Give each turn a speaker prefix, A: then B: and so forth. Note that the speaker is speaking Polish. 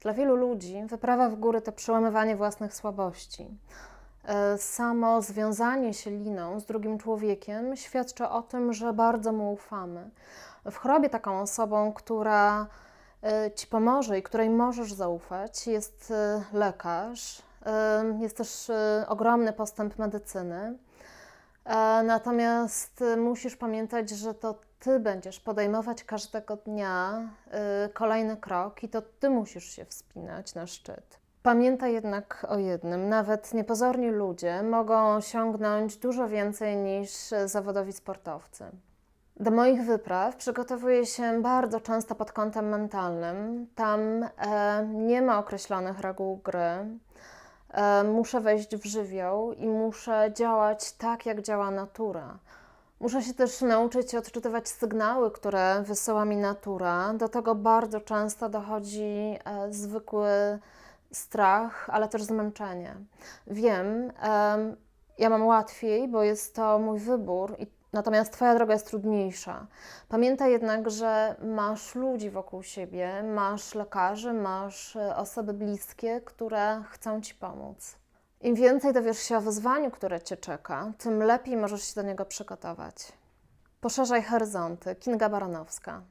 A: Dla wielu ludzi wyprawa w góry to przełamywanie własnych słabości. E, Samo związanie się liną z drugim człowiekiem świadczy o tym, że bardzo mu ufamy. W chorobie taką osobą, która e, ci pomoże i której możesz zaufać, jest e, lekarz. Jest też ogromny postęp medycyny. Natomiast musisz pamiętać, że to ty będziesz podejmować każdego dnia e, kolejny krok i to ty musisz się wspinać na szczyt. Pamiętaj jednak o jednym: nawet niepozorni ludzie mogą osiągnąć dużo więcej niż zawodowi sportowcy. Do moich wypraw przygotowuję się bardzo często pod kątem mentalnym. Tam e, nie ma określonych reguł gry. E, muszę wejść w żywioł i muszę działać tak, jak działa natura. Muszę się też nauczyć odczytywać sygnały, które wysyła mi natura. Do tego bardzo często dochodzi e, zwykły strach, ale też zmęczenie. Wiem, em, ja mam łatwiej, bo jest to mój wybór, natomiast Twoja droga jest trudniejsza. Pamiętaj jednak, że masz ludzi wokół siebie, masz lekarzy, masz e, osoby bliskie, które chcą Ci pomóc. Im więcej dowiesz się o wyzwaniu, które Cię czeka, tym lepiej możesz się do niego przygotować. Poszerzaj horyzonty. Kinga Baranowska.